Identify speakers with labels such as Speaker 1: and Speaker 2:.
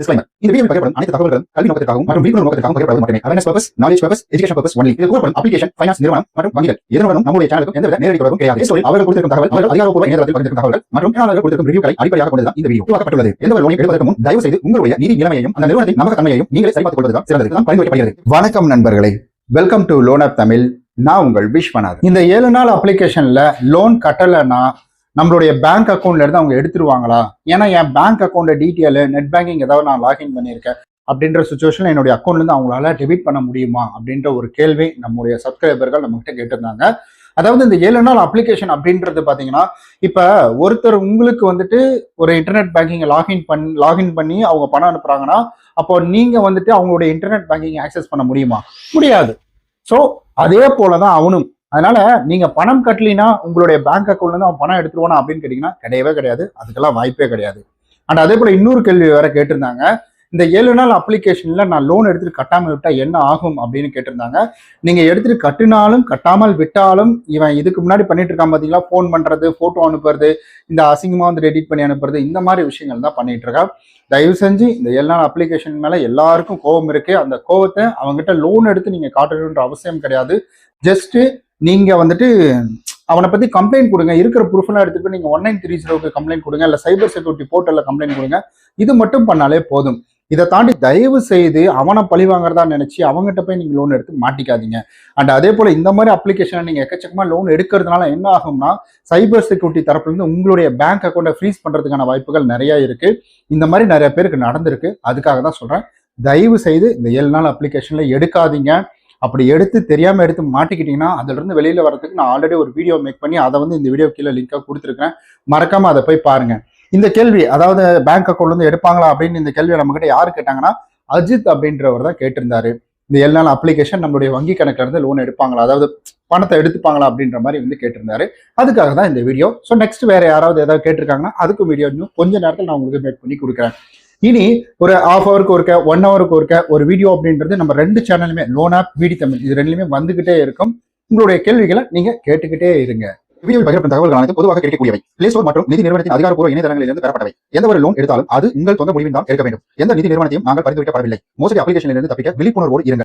Speaker 1: Disclaimer. இந்த வீடியோவில் பகிரப்படும் அனைத்து தகவல்களும் கல்வி நோக்கத்திற்காகவும் மற்றும் விழிப்புணர்வு நோக்கத்திற்காகவும் மட்டுமே. Awareness purpose knowledge purpose education purpose only இது கூறப்படும் அப்ளிகேஷன் ஃபைனான்ஸ் நிறுவனம் மற்றும் வங்கிகள். நம்முடைய எந்தவித நேரடி தொடர்பும் கிடையாது. அவர்கள் கொடுத்திருக்கும் தகவல் அவர்கள் அதிகாரப்பூர்வ இணையதளத்தில் பகிர்ந்திருக்கும் மற்றும் கொடுத்திருக்கும் ரிவ்யூக்களை அடிப்படையாக இந்த வீடியோ உருவாக்கப்பட்டுள்ளது. எந்த ஒரு லோனை எடுப்பதற்கு முன் தயவு செய்து உங்களுடைய நிதி நிலைமையையும் அந்த நிறுவனத்தின் நம்பகத்தன்மையையும் நீங்களே சரிபார்த்துக் கொள்வதுதான் சிறந்தது. தான் பரிந்துரைக்கப்படுகிறது.
Speaker 2: வணக்கம் நண்பர்களே. Welcome to loan app Tamil. நான் உங்கள் விஸ்வநாத் இந்த ஏழு நாள் அப்ளிகேஷன்ல லோன் கட்டலைன்னா நம்மளுடைய பேங்க் அக்கௌண்ட்ல இருந்து அவங்க எடுத்துருவாங்களா? ஏன்னா என் bank account detail net banking ஏதாவது நான் லாகின் பண்ணியிருக்கேன் அப்படின்ற சுச்சுவேஷனில் என்னுடைய அக்கௌண்ட்ல இருந்து அவங்களால டெபிட் பண்ண முடியுமா? அப்படின்ற ஒரு கேள்வி நம்முடைய சப்ஸ்கிரைபர்கள் நம்மகிட்ட கேட்டிருந்தாங்க. அதாவது இந்த ஏழு நாள் அப்ளிகேஷன் அப்படின்றது பாத்தீங்கன்னா இப்ப ஒருத்தர் உங்களுக்கு வந்துட்டு ஒரு இன்டர்நெட் பேங்கிங் லாகின் பண் லாகின் பண்ணி அவங்க பணம் அனுப்புறாங்கன்னா அப்போ நீங்க வந்துட்டு அவங்களுடைய இன்டர்நெட் பேங்கிங் ஆக்சஸ் பண்ண முடியுமா? முடியாது. ஸோ அதே போலதான் அவனும். அதனால நீங்க பணம் கட்டலினா உங்களுடைய பேங்க் அக்கௌண்ட்ல இருந்து அவன் பணம் எடுத்துருவானா அப்படின்னு கேட்டீங்கன்னா கிடையவே கிடையாது. அதுக்கெல்லாம் வாய்ப்பே கிடையாது. அண்ட் அதே போல இன்னொரு கேள்வி வேற கேட்டிருந்தாங்க. இந்த ஏழு நாள் அப்ளிகேஷன்ல நான் லோன் எடுத்துட்டு கட்டாமல் விட்டா என்ன ஆகும் அப்படின்னு கேட்டிருந்தாங்க. நீங்க எடுத்துட்டு கட்டினாலும் கட்டாமல் விட்டாலும் இவன் இதுக்கு முன்னாடி பண்ணிட்டு இருக்கான் பாத்தீங்களா? ஃபோன் பண்றது போட்டோ அனுப்புறது இந்த அசிங்கமா வந்து எடிட் பண்ணி அனுப்புறது இந்த மாதிரி விஷயங்கள் தான் பண்ணிட்டு இருக்கா. தயவு செஞ்சு இந்த ஏழு நாள் அப்ளிகேஷன் மேல எல்லாருக்கும் கோவம் இருக்கு அந்த கோவத்தை அவங்ககிட்ட லோன் எடுத்து நீங்க காட்டணுன்ற அவசியம் கிடையாது. ஜஸ்ட் நீங்கள் வந்துட்டு அவனை பற்றி கம்ப்ளைண்ட் கொடுங்க. இருக்கிற ப்ரூஃப்லாம் எடுத்துட்டு நீங்கள் ஒன் நைன் த்ரீ ஜீரோக்கு கம்ப்ளைண்ட் கொடுங்க. இல்லை சைபர் செக்யூரிட்டி போர்ட்டலில் கம்ப்ளைண்ட் கொடுங்க. இது மட்டும் பண்ணாலே போதும். இதை தாண்டி தயவு செய்து அவனை பழி வாங்குறதா நினச்சி அவங்ககிட்ட போய் நீங்கள் லோன் எடுத்து மாட்டிக்காதீங்க. அண்ட் அதே போல் இந்த மாதிரி அப்ளிகேஷனை நீங்கள் எக்கச்சக்கமாக லோன் எடுக்கிறதுனால என்ன ஆகும்னா சைபர் செக்யூரிட்டி தரப்புலேருந்து உங்களுடைய பேங்க் அக்கௌண்ட்டை ஃப்ரீஸ் பண்ணுறதுக்கான வாய்ப்புகள் நிறையா இருக்குது இந்த மாதிரி நிறைய பேருக்கு நடந்திருக்கு. அதுக்காக தான் சொல்கிறேன் தயவு செய்து இந்த ஏழு நாள் அப்ளிகேஷனில் எடுக்காதீங்க. அப்படி எடுத்து தெரியாமல் எடுத்து மாட்டிக்கிட்டீங்கன்னா அதுலேருந்து வெளியில் வரதுக்கு நான் ஆல்ரெடி ஒரு வீடியோ மேக் பண்ணி அதை வந்து இந்த வீடியோ கீழே லிங்காக கொடுத்துருக்கேன் மறக்காமல் அதை போய் பாருங்கள் இந்த கேள்வி அதாவது பேங்க் அக்கௌண்ட்லேருந்து எடுப்பாங்களா அப்படின்னு இந்த கேள்வியை நம்மக்கிட்ட யார் கேட்டாங்கன்னா அஜித் அப்படின்றவர் தான் கேட்டிருந்தாரு. இந்த ஏழு நாள் அப்ளிகேஷன் நம்மளுடைய வங்கி கணக்குல இருந்து லோன் எடுப்பாங்களா அதாவது பணத்தை எடுத்துப்பாங்களா அப்படின்ற மாதிரி வந்து கேட்டிருந்தாரு. அதுக்காக தான் இந்த வீடியோ ஸோ நெக்ஸ்ட் வேற யாராவது ஏதாவது கேட்டிருக்காங்கன்னா அதுக்கும் வீடியோ இன்னும் கொஞ்ச நேரத்தில் நான் உங்களுக்கு மேக் பண்ணி கொடுக்குறேன். இனி ஒரு ஹாஃப் ஹவருக்கு ஒருக்க ஒன் ஹவருக்கு ஒருக்க ஒரு வீடியோ அப்படின்றது நம்ம ரெண்டு சேனலுமே லோன் ஆப் வீடி தமிழ் இது ரெண்டுலையுமே வந்துகிட்டே இருக்கும். உங்களுடைய கேள்விகளை நீங்க கேட்டுக்கிட்டே இருங்க.
Speaker 1: வீடியோவில் பகிரப்படும் தகவல்கள் அனைத்து பொதுவாக கிடைக்கக்கூடியவை. பிளே ஸ்டோர் மற்றும் நிதி நிறுவனத்தின் அதிகாரப்பூர்வ இணையதளங்களிலிருந்து பெறப்பட்டவை. எந்த ஒரு லோன் எடுத்தாலும் அது உங்கள் சொந்த முடிவின் தான் எடுக்க வேண்டும். எந்த நிதி நிறுவனத்தையும் நாங்கள் பரிந்துரைக்கப்படவில்லை. மோசடி அப்ளிகேஷனிலிருந்து தப்பிக்க விழிப்புணர்வோடு இருங்கள்.